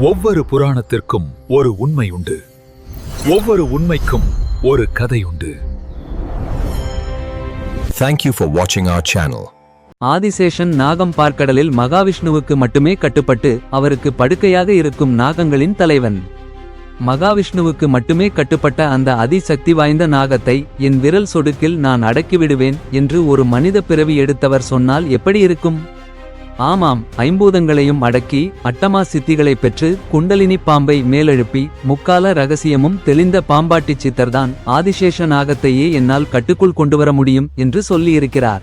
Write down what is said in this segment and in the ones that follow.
ஒவ்வொரு புராணத்திற்கும் ஒரு உண்மை உண்டு. ஒவ்வொரு உண்மைக்கும் ஒரு கதை உண்டு. Thank you for watching our channel. Adisheshan நாகம் பார்க்கடலில் மகாவிஷ்ணுவுக்கு மட்டுமே கட்டுப்பட்டு அவருக்கு படுக்கையாக இருக்கும் நாகங்களின் தலைவன். மகாவிஷ்ணுவுக்கு மட்டுமே கட்டுப்பட்ட அந்த அதிசக்தி வாய்ந்த நாகத்தை என் விரல் சொடுக்கில் நான் அடக்கிவிடுவேன் என்று ஒரு மனித பிறவி எடுத்தவர் சொன்னால் எப்படி இருக்கும்? ஆமாம் ஐம்பூதங்களையும் அடக்கி அட்டமா சித்திகளை பெற்று குண்டலினி பாம்பை மேலெழுப்பி முக்கால ரகசியமும் தெளிந்த பாம்பாட்டி சித்தர்தான் ஆதிசேஷ நாகத்தையே என்னால் கட்டுக்குள் கொண்டுவர முடியும் என்று சொல்லியிருக்கிறார்.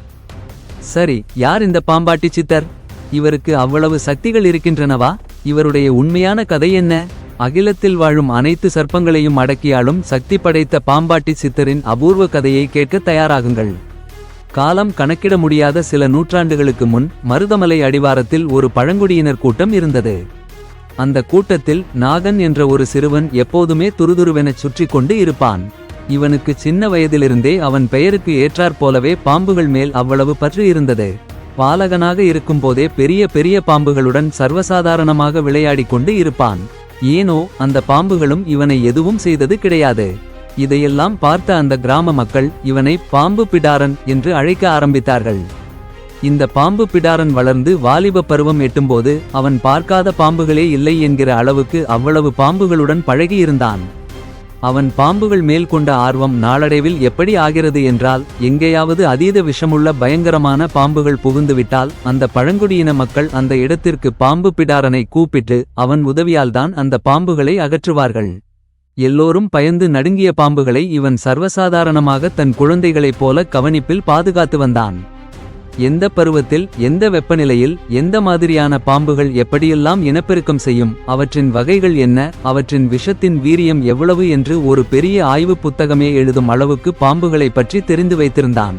சரி யார் இந்த பாம்பாட்டி சித்தர்? இவருக்கு அவ்வளவு சக்திகள் இருக்கின்றனவா? இவருடைய உண்மையான கதை என்ன? அகிலத்தில் வாழும் அனைத்து சர்ப்பங்களையும் அடக்கியாலும் சக்தி படைத்த பாம்பாட்டி சித்தரின் அபூர்வ கதையை கேட்க தயாராகுங்கள். காலம் கணக்கிட முடியாத சில நூற்றாண்டுகளுக்கு முன் மருதமலை அடிவாரத்தில் ஒரு பழங்குடியினர் கூட்டம் இருந்தது. அந்த கூட்டத்தில் நாகன் என்ற ஒரு சிறுவன் எப்போதுமே துருதுருவெனச் சுற்றி கொண்டு இருப்பான். இவனுக்கு சின்ன வயதிலிருந்தே அவன் பெயருக்கு ஏற்றாற் போலவே பாம்புகள் மேல் அவ்வளவு பற்று இருந்தது. பாலகனாக இருக்கும்போதே பெரிய பெரிய பாம்புகளுடன் சர்வசாதாரணமாக விளையாடிக் கொண்டு இருப்பான். ஏனோ அந்த பாம்புகளும் இவனை எதுவும் செய்தது கிடையாது. இதையெல்லாம் பார்த்த அந்த கிராம மக்கள் இவனை பாம்பு பிடாரன் என்று அழைக்க ஆரம்பித்தார்கள். இந்த பாம்பு பிடாரன் வளர்ந்து வாலிப பருவம் எட்டும்போது அவன் பார்க்காத பாம்புகளே இல்லை என்கிற அளவுக்கு அவ்வளவு பாம்புகளுடன் பழகியிருந்தான். அவன் பாம்புகள் மேல் கொண்ட ஆர்வம் நாளடைவில் எப்படி ஆகிறது என்றால் எங்கேயாவது அதீத விஷமுள்ள பயங்கரமான பாம்புகள் புகுந்துவிட்டால் அந்த பழங்குடியின மக்கள் அந்த இடத்திற்கு பாம்பு பிடாரனை கூப்பிட்டு அவன் உதவியால்தான் அந்த பாம்புகளை அகற்றுவார்கள். எல்லோரும் பயந்து நடுங்கிய பாம்புகளை இவன் சர்வசாதாரணமாக தன் குழந்தைகளைப் போல கவனிப்பில் பாதுகாத்து வந்தான். எந்த பருவத்தில் எந்த வெப்பநிலையில் எந்த மாதிரியான பாம்புகள் எப்படியெல்லாம் இனப்பெருக்கம் செய்யும் அவற்றின் வகைகள் என்ன அவற்றின் விஷத்தின் வீரியம் எவ்வளவு என்று ஒரு பெரிய ஆய்வு புத்தகமே எழுதும் அளவுக்கு பாம்புகளை பற்றி தெரிந்து வைத்திருந்தான்.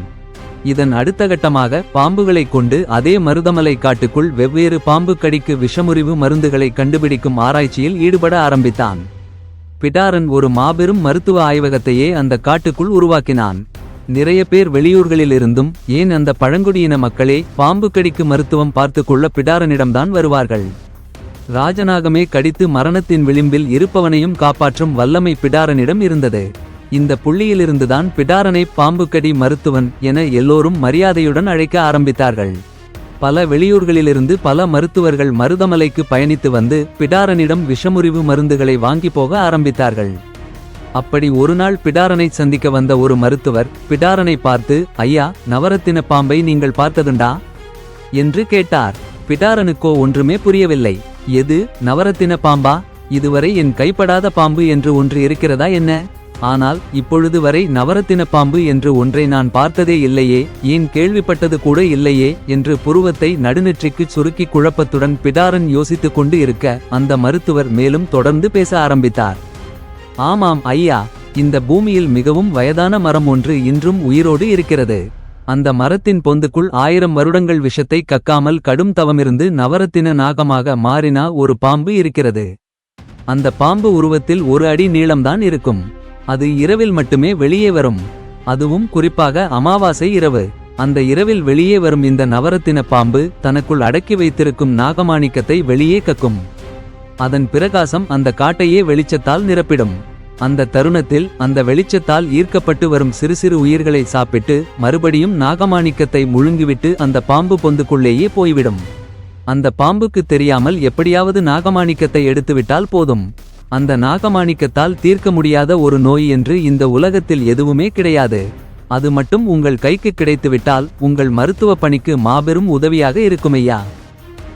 இதன் அடுத்த கட்டமாக பாம்புகளைக் கொண்டு அதே மருதமலை காட்டுக்குள் வெவ்வேறு பாம்பு கடிக்கு விஷமுறிவு மருந்துகளை கண்டுபிடிக்கும் ஆராய்ச்சியில் ஈடுபட ஆரம்பித்தான். பிடாரன் ஒரு மாபெரும் மருத்துவ ஆய்வகத்தையே அந்த காட்டுக்குள் உருவாக்கினான். நிறைய பேர் வெளியூர்களிலிருந்தும் ஏன் அந்த பழங்குடியின மக்களே பாம்பு கடிக்கு மருத்துவம் பார்த்து கொள்ள பிடாரனிடம்தான் வருவார்கள்? ராஜநாகமே கடித்து மரணத்தின் விளிம்பில் இருப்பவனையும் காப்பாற்றும் வல்லமை பிடாரனிடம் இருந்தது. இந்த புள்ளியிலிருந்துதான் பிடாரனை பாம்புக்கடி மருத்துவன் என எல்லோரும் மரியாதையுடன் அழைக்க ஆரம்பித்தார்கள். பல வெளியூர்களிலிருந்து பல மருத்துவர்கள் மருதமலைக்கு பயணித்து வந்து பிடாரனிடம் விஷமுறிவு மருந்துகளை வாங்கி போக ஆரம்பித்தார்கள். அப்படி ஒருநாள் பிடாரனை சந்திக்க வந்த ஒரு மருத்துவர் பிடாரனை பார்த்து ஐயா நவரத்தின பாம்பை நீங்கள் பார்த்ததுண்டா? என்று கேட்டார். பிடாரனுக்கோ ஒன்றுமே புரியவில்லை. எது? நவரத்தின பாம்பா? இதுவரை என் கைப்படாத பாம்பு என்று ஒன்று இருக்கிறதா என்ன? ஆனால் இப்பொழுது வரை நவரத்தின பாம்பு என்று ஒன்றை நான் பார்த்ததே இல்லையே ஏன் கேள்விப்பட்டது கூட இல்லையே என்று புருவத்தை நடுநெற்றிக்கு சுருக்கி குழப்பத்துடன் பிடாரன் யோசித்துக் கொண்டு இருக்க அந்த மருத்துவர் மேலும் தொடர்ந்து பேச ஆரம்பித்தார். ஆமாம் ஐயா இந்த பூமியில் மிகவும் வயதான மரம் ஒன்று இன்றும் உயிரோடு இருக்கிறது. அந்த மரத்தின் பொந்துக்குள் ஆயிரம் வருடங்கள் விஷத்தை கக்காமல் கடும் தவமிருந்து நவரத்தின நாகமாக மாறினா ஒரு பாம்பு இருக்கிறது. அந்த பாம்பு உருவத்தில் ஒரு அடி நீளம்தான் இருக்கும். அது இரவில் மட்டுமே வெளியே வரும். அதுவும் குறிப்பாக அமாவாசை இரவு. அந்த இரவில் வெளியே வரும் இந்த நவரத்தின பாம்பு தனக்குள் அடக்கி வைத்திருக்கும் நாகமாணிக்கத்தை வெளியே கக்கும். அதன் பிரகாசம் அந்த காட்டையே வெளிச்சத்தால் நிரப்பிடும். அந்த தருணத்தில் அந்த வெளிச்சத்தால் ஈர்க்கப்பட்டு வரும் சிறு சிறு உயிர்களை சாப்பிட்டு மறுபடியும் நாகமாணிக்கத்தை முழுங்கிவிட்டு அந்த பாம்பு பொந்துக்குள்ளேயே போய்விடும். அந்த பாம்புக்கு தெரியாமல் எப்படியாவது நாகமாணிக்கத்தை எடுத்துவிட்டால் போதும். அந்த நாகமாணிக்கத்தால் தீர்க்க முடியாத ஒரு நோய் என்று இந்த உலகத்தில் எதுவுமே கிடையாது. அது மட்டும் உங்கள் கைக்கு கிடைத்துவிட்டால் உங்கள் மருத்துவ பணிக்கு மாபெரும் உதவியாக இருக்குமையா?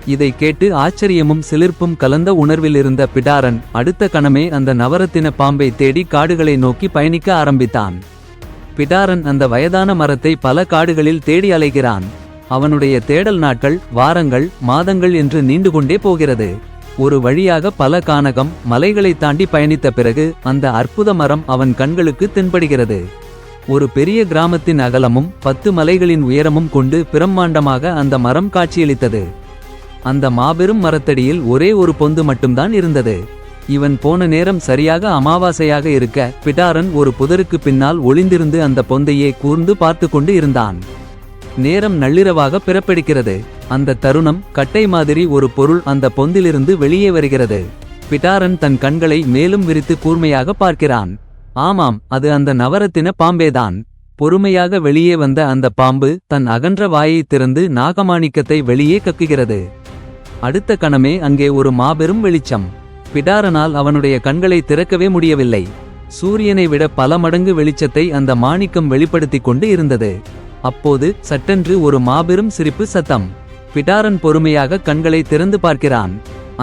இதை கேட்டு ஆச்சரியமும் சிலிர்ப்பும் கலந்த உணர்வில் இருந்த பிடாரன் அடுத்த கணமே அந்த நவரத்தின பாம்பை தேடி காடுகளை நோக்கி பயணிக்க ஆரம்பித்தான். பிடாரன் அந்த வயதான மரத்தை பல காடுகளில் தேடி அலைகிறான். அவனுடைய தேடல் நாட்கள் வாரங்கள் மாதங்கள் என்று நீண்டு கொண்டே போகிறது. ஒரு வழியாக பல கானகம் மலைகளை தாண்டி பயணித்த பிறகு அந்த அற்புத மரம் அவன் கண்களுக்கு தென்படுகிறது. ஒரு பெரிய கிராமத்தின் அகலமும் பத்து மலைகளின் உயரமும் கொண்டு பிரம்மாண்டமாக அந்த மரம் காட்சியளித்தது. அந்த மாபெரும் மரத்தடியில் ஒரே ஒரு பொந்து மட்டும்தான் இருந்தது. இவன் போன நேரம் சரியாக அமாவாசையாக இருக்க பிடாரன் ஒரு புதருக்கு பின்னால் ஒளிந்திருந்து அந்த பொந்தையே கூர்ந்து பார்த்து கொண்டு இருந்தான். நேரம் நள்ளிரவாக பிறப்பெடுக்கிறது. அந்த தருணம் கட்டை மாதிரி ஒரு பொருள் அந்த பொந்திலிருந்து வெளியே வருகிறது. பிட்டாரன் தன் கண்களை மேலும் விரித்து கூர்மையாக பார்க்கிறான். ஆமாம் அது அந்த நவரத்தின பாம்பேதான். பொறுமையாக வெளியே வந்த அந்த பாம்பு தன் அகன்ற வாயை திறந்து நாகமாணிக்கத்தை வெளியே கக்குகிறது. அடுத்த கணமே அங்கே ஒரு மாபெரும் வெளிச்சம். பிடாரனால் அவனுடைய கண்களை திறக்கவே முடியவில்லை. சூரியனை விட பல மடங்கு வெளிச்சத்தை அந்த மாணிக்கம் வெளிப்படுத்திக் கொண்டு இருந்தது. அப்போது சட்டென்று ஒரு மாபெரும் சிரிப்பு சத்தம். பிடாரன் பொறுமையாக கண்களை திறந்து பார்க்கிறான்.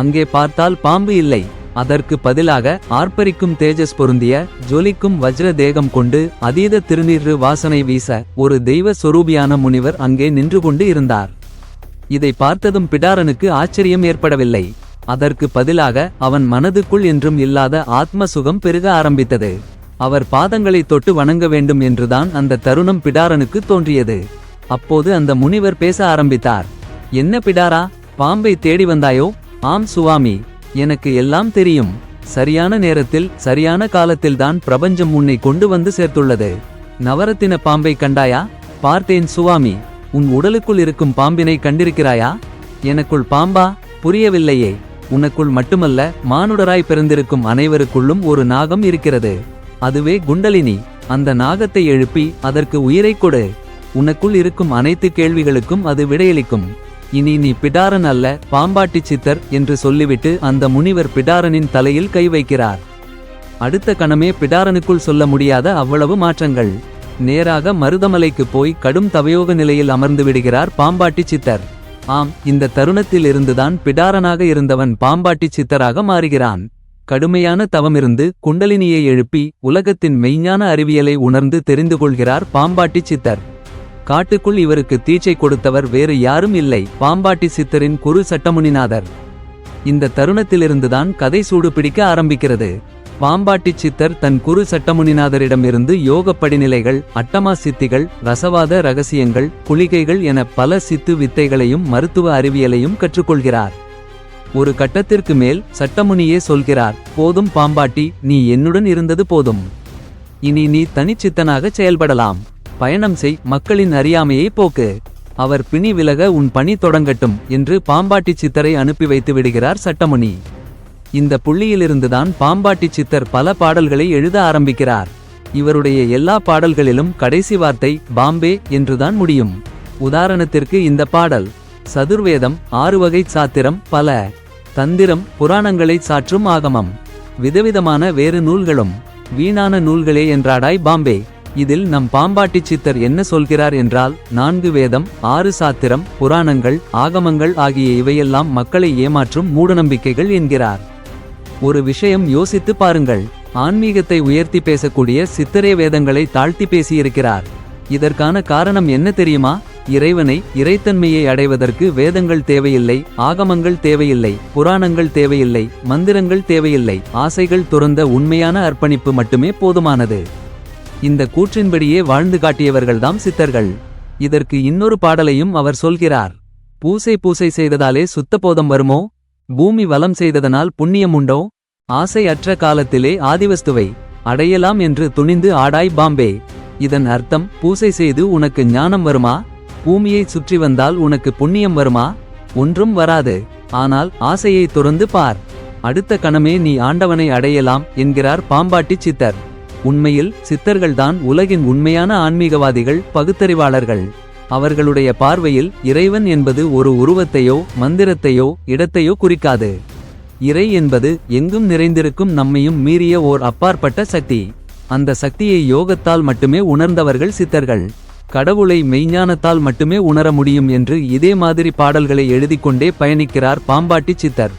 அங்கே பார்த்தால் பாம்பு இல்லை. அதற்கு பதிலாக ஆர்ப்பரிக்கும் தேஜஸ் பொருந்திய ஜொலிக்கும் வஜ்ர தேகம் கொண்டு அதீத திருநீறு வாசனை வீச ஒரு தெய்வ சொரூபியான முனிவர் அங்கே நின்று கொண்டு இருந்தார். இதை பார்த்ததும் பிடாரனுக்கு ஆச்சரியம் ஏற்படவில்லை. அதற்கு பதிலாக அவன் மனதுக்குள் என்றும் இல்லாத ஆத்ம சுகம் பெருக ஆரம்பித்தது. அவர் பாதங்களை தொட்டு வணங்க வேண்டும் என்றுதான் அந்த தருணம் பிடாரனுக்கு தோன்றியது. அப்போது அந்த முனிவர் பேச ஆரம்பித்தார். என்ன பிடாரா? பாம்பை தேடி வந்தாயோ? ஆம் சுவாமி எனக்கு எல்லாம் தெரியும். சரியான நேரத்தில் சரியான காலத்தில்தான் பிரபஞ்சம் உன்னை கொண்டு வந்து சேர்த்துள்ளது. நவரத்தின பாம்பை கண்டாயா? பார்த்தேன் சுவாமி. உன் உடலுக்குள் இருக்கும் பாம்பினை கண்டிருக்கிறாயா? எனக்குள் பாம்பா? புரியவில்லையே. உனக்குள் மட்டுமல்ல மானுடராய் பிறந்திருக்கும் அனைவருக்குள்ளும் ஒரு நாகம் இருக்கிறது. அதுவே குண்டலினி. அந்த நாகத்தை எழுப்பி அதற்கு உயிரைக் கொடு. உனக்குள் இருக்கும் அனைத்து கேள்விகளுக்கும் அது விடையளிக்கும். இனி நீ பிடாரன் அல்ல பாம்பாட்டி சித்தர் என்று சொல்லிவிட்டு அந்த முனிவர் பிடாரனின் தலையில் கை வைக்கிறார். அடுத்த கணமே பிடாரனுக்குள் சொல்ல முடியாத அவ்வளவு மாற்றங்கள். நேராக மருதமலைக்கு போய் கடும் தவயோக நிலையில் அமர்ந்து விடுகிறார் பாம்பாட்டி சித்தர். ஆம் இந்த தருணத்தில் இருந்துதான் பிடாரனாக இருந்தவன் பாம்பாட்டி சித்தராக மாறுகிறான். கடுமையான தவமிருந்து குண்டலினியை எழுப்பி உலகத்தின் மெய்ஞான அறிவியலை உணர்ந்து தெரிந்து கொள்கிறார் பாம்பாட்டி சித்தர். காட்டுக்குள் இவருக்கு தீச்சை கொடுத்தவர் வேறு யாரும் இல்லை. பாம்பாட்டி சித்தரின் குரு சட்டமுனிநாதர். இந்த தருணத்திலிருந்துதான் கதை சூடு பிடிக்க ஆரம்பிக்கிறது. பாம்பாட்டி சித்தர் தன் குரு சட்டமுனிநாதரிடமிருந்து யோக படிநிலைகள் அட்டமா சித்திகள் ரசவாத ரகசியங்கள் குளிகைகள் என பல சித்து வித்தைகளையும் மருத்துவ அறிவியலையும் கற்றுக்கொள்கிறார். ஒரு கட்டத்திற்கு மேல் சட்டமுனியே சொல்கிறார் போதும் பாம்பாட்டி நீ என்னுடன் இருந்தது போதும். இனி நீ தனிச்சித்தனாக செயல்படலாம். பயணம் செய் மக்களின் அறியாமையை போக்கு. அவர் பிணி விலக உன் பணி தொடங்கட்டும் என்று பாம்பாட்டி சித்தரை அனுப்பி வைத்து விடுகிறார் சட்டமுனி. இந்த புள்ளியிலிருந்துதான் பாம்பாட்டி சித்தர் பல பாடல்களை எழுத ஆரம்பிக்கிறார். இவருடைய எல்லா பாடல்களிலும் கடைசி வார்த்தை பாம்பே என்றுதான் முடியும். உதாரணத்திற்கு இந்த பாடல் சதுர்வேதம் ஆறு வகை சாத்திரம் பல. தந்திரம் புராணங்களை சாற்றும் ஆகமம். விதவிதமான வேறு நூல்களும் வீணான நூல்களே என்றாடாய் பாம்பே. இதில் நம் பாம்பாட்டி சித்தர் என்ன சொல்கிறார் என்றால் நான்கு வேதம் ஆறு சாத்திரம் புராணங்கள் ஆகமங்கள் ஆகிய இவையெல்லாம் மக்களை ஏமாற்றும் மூடநம்பிக்கைகள் என்கிறார். ஒரு விஷயம் யோசித்து பாருங்கள். ஆன்மீகத்தை உயர்த்தி பேசக்கூடிய சித்தரே வேதங்களை தாழ்த்தி பேசியிருக்கிறார். இதற்கான காரணம் என்ன தெரியுமா? இறைவனை இறைத்தன்மையை அடைவதற்கு வேதங்கள் தேவையில்லை ஆகமங்கள் தேவையில்லை புராணங்கள் தேவையில்லை மந்திரங்கள் தேவையில்லை ஆசைகள் துறந்த உண்மையான அர்ப்பணிப்பு மட்டுமே போதுமானது. இந்த கூற்றின்படியே வாழ்ந்து காட்டியவர்கள்தாம் சித்தர்கள். இதற்கு இன்னொரு பாடலையும் அவர் சொல்கிறார். பூசை பூசை செய்ததாலே சுத்தபோதம் வருமோ? பூமி வலம் செய்ததனால் புண்ணியம் உண்டோ? ஆசை அற்ற காலத்திலே ஆதிவஸ்துவை அடையலாம் என்று துணிந்து ஆடாய் பாம்பே. இதன் அர்த்தம் பூசை செய்து உனக்கு ஞானம் வருமா? பூமியை சுற்றி வந்தால் உனக்கு புண்ணியம் வருமா? ஒன்றும் வராது. ஆனால் ஆசையை துறந்து பார். அடுத்த கணமே நீ ஆண்டவனை அடையலாம் என்கிறார் பாம்பாட்டி சித்தர். உண்மையில் சித்தர்கள்தான் உலகின் உண்மையான ஆன்மீகவாதிகள் பகுத்தறிவாளர்கள். அவர்களுடைய பார்வையில் இறைவன் என்பது ஒரு உருவத்தையோ மந்திரத்தையோ இடத்தையோ குறிக்காது. இறை என்பது எங்கும் நிறைந்திருக்கும் நம்மையும் மீறிய ஓர் அப்பாற்பட்ட சக்தி. அந்த சக்தியை யோகத்தால் மட்டுமே உணர்ந்தவர்கள் சித்தர்கள். கடவுளை மெய்ஞானத்தால் மட்டுமே உணர முடியும் என்று இதே மாதிரி பாடல்களை எழுதிக்கொண்டே பயணிக்கிறார் பாம்பாட்டி சித்தர்.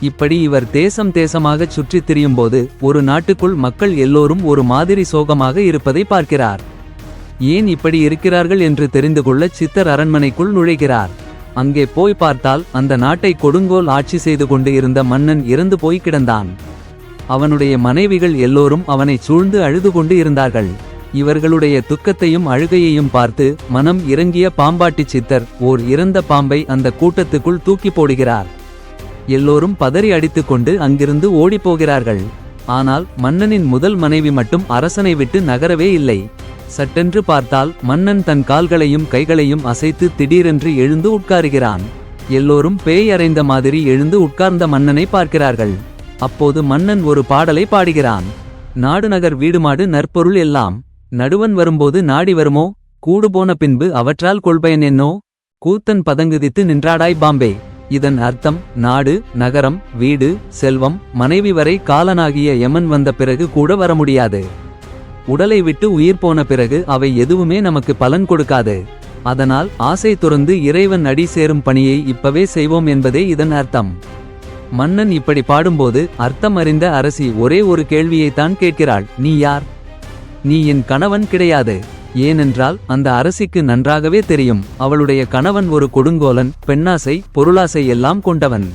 இப்படி இவர் தேசம் தேசமாகச் சுற்றித் திரியும்போது ஒரு நாட்டுக்குள் மக்கள் எல்லோரும் ஒரு மாதிரி சோகமாக இருப்பதை பார்க்கிறார். ஏன் இப்படி இருக்கிறார்கள் என்று தெரிந்து கொள்ள சித்தர் அரண்மனைக்குள் நுழைகிறார். அங்கே போய் பார்த்தால் அந்த நாட்டை கொடுங்கோல் ஆட்சி செய்து கொண்டு இருந்த மன்னன் இறந்து போய் கிடந்தான். அவனுடைய மனைவிகள் எல்லோரும் அவனை சூழ்ந்து அழுது கொண்டு இருந்தார்கள். இவர்களுடைய துக்கத்தையும் அழுகையையும் பார்த்து மனம் இறங்கிய பாம்பாட்டி சித்தர் ஓர் இறந்த பாம்பை அந்த கூட்டத்துக்குள் தூக்கி போடுகிறார். எல்லோரும் பதறி அடித்துக்கொண்டு அங்கிருந்து ஓடிப்போகிறார்கள். ஆனால் மன்னனின் முதல் மனைவி மட்டும் அரசனை விட்டு நகரவே இல்லை. சட்டென்று பார்த்தால் மன்னன் தன் கால்களையும் கைகளையும் அசைத்து திடீரென்று எழுந்து உட்காருகிறான். எல்லோரும் பேய் அறைந்த மாதிரி எழுந்து உட்கார்ந்த மன்னனை பார்க்கிறார்கள். அப்போது மன்னன் ஒரு பாடலை பாடுகிறான். நாடுநகர் வீடுமாடு நற்பொருள் எல்லாம். நடுவன் வரும்போது நாடி வருமோ? கூடு போன பின்பு அவற்றால் கொள்பயன் என்னோ? கூத்தன் பதங்குதித்து நின்றாடாய் பாம்பே. இதன் அர்த்தம் நாடு நகரம் வீடு செல்வம் மனைவி வரை காலனாகிய யமன் வந்த பிறகு கூட வர முடியாது. உடலை விட்டு உயிர் போன பிறகு அவை எதுவுமே நமக்கு பலன் கொடுக்காது. அதனால் ஆசை துறந்து இறைவன் அடி சேரும் பணியை இப்பவே செய்வோம் என்பதே இதன் அர்த்தம். மன்னன் இப்படி பாடும்போது அர்த்தம் அறிந்த அரசி ஒரே ஒரு கேள்வியைத்தான் கேட்கிறாள் நீ யார்? நீ என் கணவன் கிடையாது. ஏனென்றால் அந்த அரசிக்கு நன்றாகவே தெரியும். அவளுடைய கணவன் ஒரு கொடுங்கோலன் பெண்ணாசை பொருளாசை எல்லாம் கொண்டவன்.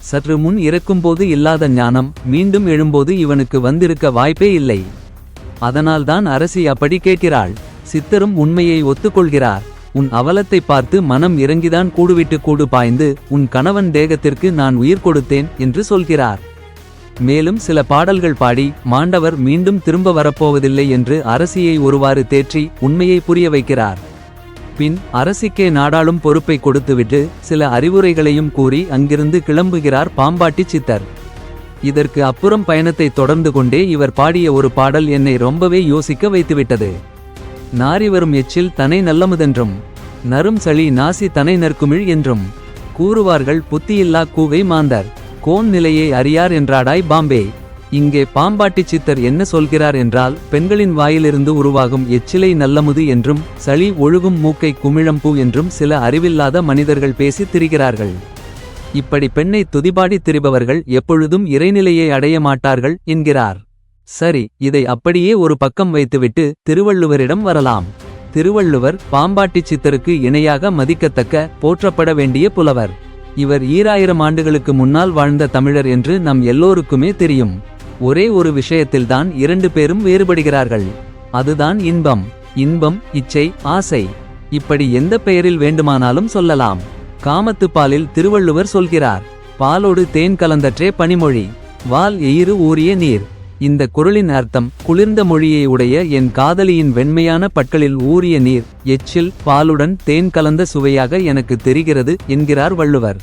சற்று முன் இறக்கும்போது இல்லாத ஞானம் மீண்டும் எழும்போது இவனுக்கு வந்திருக்க வாய்ப்பே இல்லை. அதனால்தான் அரசி அப்படி கேட்கிறாள். சித்தரும் உண்மையை ஒத்துக்கொள்கிறார். உன் அவலத்தை பார்த்து மனம் இறங்கிதான் கூடுவிட்டு கூடு பாய்ந்து உன் கணவன் தேகத்திற்கு நான் உயிர் கொடுத்தேன் என்று சொல்கிறார். மேலும் சில பாடல்கள் பாடி மாண்டவர் மீண்டும் திரும்ப வரப்போவதில்லை என்று அரசியை ஒருவாறு தேற்றி உண்மையை புரிய வைக்கிறார். பின் அரசிக்கே நாடாளும் பொறுப்பை கொடுத்துவிட்டு சில அறிவுரைகளையும் கூறி அங்கிருந்து கிளம்புகிறார் பாம்பாட்டி சித்தர். இதற்கு அப்புறம் பயணத்தை தொடர்ந்து கொண்டே இவர் பாடிய ஒரு பாடல் என்னை ரொம்பவே யோசிக்க வைத்துவிட்டது. நாரி வரும் எச்சில் தனை நல்லமுதென்றும் நரும் சளி நாசி தனை நற்குமிழ் என்றும் கூறுவார்கள் புத்தியில்லா கூகை மாந்தர். கோன் நிலையை அறியார் என்றாடாய் பாம்பே. இங்கே பாம்பாட்டி சித்தர் என்ன சொல்கிறார் என்றால் பெண்களின் வாயிலிருந்து உருவாகும் எச்சிலை நல்லமுது என்றும் சளி ஒழுகும் மூக்கை குமிழம்பூ என்றும் சில அறிவில்லாத மனிதர்கள் பேசித் திரிகிறார்கள். இப்படி பெண்ணை துதிபாடி திரிபவர்கள் எப்பொழுதும் இறைநிலையை அடைய மாட்டார்கள் என்கிறார். சரி இதை அப்படியே ஒரு பக்கம் வைத்துவிட்டு திருவள்ளுவரிடம் வரலாம். திருவள்ளுவர் பாம்பாட்டி சித்தருக்கு இணையாக மதிக்கத்தக்க போற்றப்பட வேண்டிய புலவர். இவர் ஈராயிரம் ஆண்டுகளுக்கு முன்னால் வாழ்ந்த தமிழர் என்று நம் எல்லோருக்குமே தெரியும். ஒரே ஒரு விஷயத்தில்தான் இரண்டு பேரும் வேறுபடுகிறார்கள். அதுதான் இன்பம். இன்பம் இச்சை ஆசை. இப்படி எந்த பெயரில் வேண்டுமானாலும் சொல்லலாம். காமத்துப்பாலில் திருவள்ளுவர் சொல்கிறார் பாலோடு தேன் கலந்தற்றே பனிமொழி வால் எயிறு ஊறிய நீர். இந்த குரலின் அர்த்தம் குளிர்ந்த மொழியை உடைய என் காதலியின் வெண்மையான பற்களில் ஊறிய நீர் எச்சில் பாலுடன் தேன் கலந்த சுவையாக எனக்கு தெரிகிறது என்கிறார் வள்ளுவர்.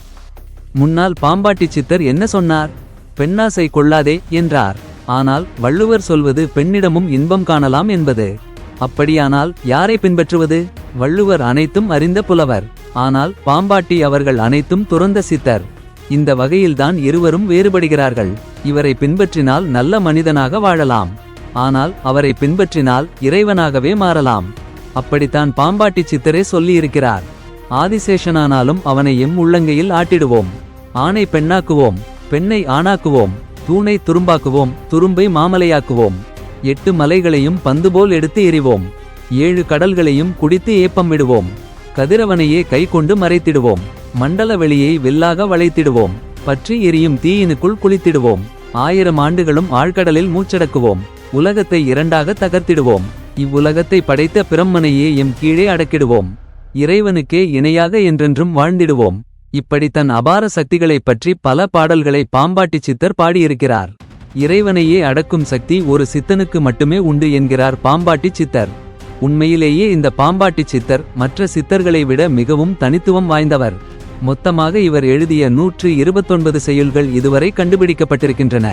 முன்னால் பாம்பாட்டி சித்தர் என்ன சொன்னார்? பெண்ணாசை கொள்ளாதே என்றார். ஆனால் வள்ளுவர் சொல்வது பெண்ணிடமும் இன்பம் காணலாம் என்பது. அப்படியானால் யாரை பின்பற்றுவது? வள்ளுவர் அனைத்தும் அறிந்த புலவர். ஆனால் பாம்பாட்டி அவர்கள் அனைத்தும் துறந்த சித்தர். இந்த வகையில்தான் இருவரும் வேறுபடுகிறார்கள். இவரை பின்பற்றினால் நல்ல மனிதனாக வாழலாம். ஆனால் அவரை பின்பற்றினால் இறைவனாகவே மாறலாம். அப்படித்தான் பாம்பாட்டி சித்தரே சொல்லியிருக்கிறார். ஆதிசேஷனானாலும் அவனை எம் உள்ளங்கையில் ஆட்டிடுவோம். ஆணை பெண்ணாக்குவோம். பெண்ணை ஆணாக்குவோம். தூணை துரும்பாக்குவோம். துரும்பை மாமலையாக்குவோம். எட்டு மலைகளையும் பந்துபோல் எடுத்து எறிவோம். ஏழு கடல்களையும் குடித்து ஏப்பமிடுவோம் கதிரவனையே கை கொண்டு மறைத்திடுவோம். மண்டல வெளியை வில்லாக வளைத்திடுவோம். பற்றி எரியும் தீயினுக்குள் குளித்திடுவோம். ஆயிரம் ஆண்டுகளும் ஆழ்கடலில் மூச்சடக்குவோம். உலகத்தை இரண்டாக தகர்த்திடுவோம். இவ்வுலகத்தை படைத்த பிரம்மனையே எம் கீழே அடக்கிடுவோம். இறைவனுக்கே இணையாக என்றென்றும் வாழ்ந்திடுவோம். இப்படி தன் அபார சக்திகளைப் பற்றி பல பாடல்களை பாம்பாட்டி சித்தர் பாடியிருக்கிறார். இறைவனையே அடக்கும் சக்தி ஒரு சித்தனுக்கு மட்டுமே உண்டு என்கிறார் பாம்பாட்டி சித்தர். உண்மையிலேயே இந்த பாம்பாட்டி சித்தர் மற்ற சித்தர்களை விட மிகவும் தனித்துவம் வாய்ந்தவர். மொத்தமாக இவர் எழுதிய நூற்று இருபத்தொன்பது செய்யுள்கள் இதுவரை கண்டுபிடிக்கப்பட்டிருக்கின்றன.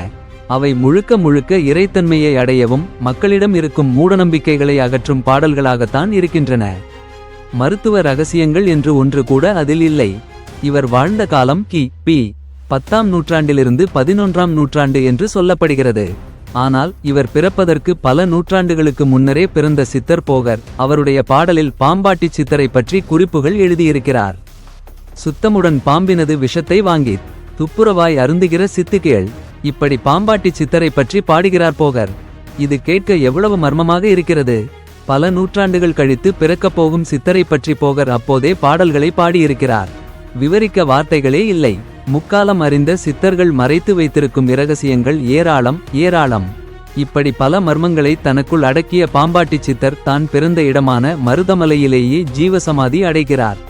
அவை முழுக்க முழுக்க இறைத்தன்மையை அடையவும் மக்களிடம் இருக்கும் மூடநம்பிக்கைகளை அகற்றும் பாடல்களாகத்தான் இருக்கின்றன. மருத்துவ ரகசியங்கள் என்று ஒன்று கூட அதில் இல்லை. இவர் வாழ்ந்த காலம் கி. பி. பத்தாம் நூற்றாண்டிலிருந்து பதினொன்றாம் நூற்றாண்டு என்று சொல்லப்படுகிறது. ஆனால் இவர் பிறப்பதற்கு பல நூற்றாண்டுகளுக்கு முன்னரே பிறந்த சித்தர் போகர் அவருடைய பாடலில் பாம்பாட்டி சித்தரை பற்றி குறிப்புகள் எழுதியிருக்கிறார். சுத்தமுடன் பாம்பினது விஷத்தை வாங்கி துப்புரவாய் அருந்துகிற சித்துகேள் இப்படி பாம்பாட்டி சித்தரை பற்றி பாடுகிறார் போகர். இது கேட்க எவ்வளவு மர்மமாக இருக்கிறது. பல நூற்றாண்டுகள் கழித்து பிறக்கப் போகும் சித்தரை பற்றி போகர் அப்போதே பாடல்களை பாடியிருக்கிறார். விவரிக்க வார்த்தைகளே இல்லை. முக்காலம் அறிந்த சித்தர்கள் மறைத்து வைத்திருக்கும் இரகசியங்கள் ஏராளம் ஏராளம். இப்படி பல மர்மங்களை தனக்குள் அடக்கிய பாம்பாட்டி சித்தர் தான் பிறந்த இடமான மருதமலையிலேயே ஜீவசமாதி அடைகிறார்.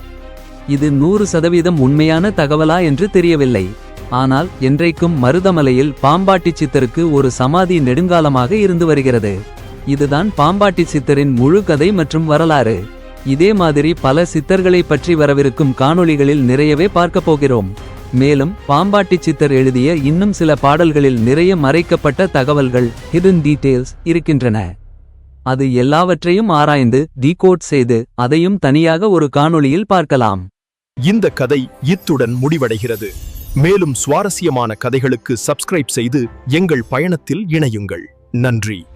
இது நூறு சதவீதம் உண்மையான தகவலா என்று தெரியவில்லை. ஆனால் என்றைக்கும் மருதமலையில் பாம்பாட்டி சித்தருக்கு ஒரு சமாதி நெடுங்காலமாக இருந்து வருகிறது. இதுதான் பாம்பாட்டி சித்தரின் முழு கதை மற்றும் வரலாறு. இதே மாதிரி பல சித்தர்களை பற்றி வரவிருக்கும் காணொளிகளில் நிறையவே பார்க்கப் போகிறோம். மேலும் பாம்பாட்டி சித்தர் எழுதிய இன்னும் சில பாடல்களில் நிறைய மறைக்கப்பட்ட தகவல்கள் ஹிடன் டீட்டெயில்ஸ் இருக்கின்றன. அது எல்லாவற்றையும் ஆராய்ந்து டீகோட் செய்து அதையும் தனியாக ஒரு காணொளியில் பார்க்கலாம். இந்த கதை இத்துடன் முடிவடைகிறது. மேலும் சுவாரஸ்யமான கதைகளுக்கு சப்ஸ்கிரைப் செய்து எங்கள் பயணத்தில் இணையுங்கள். நன்றி.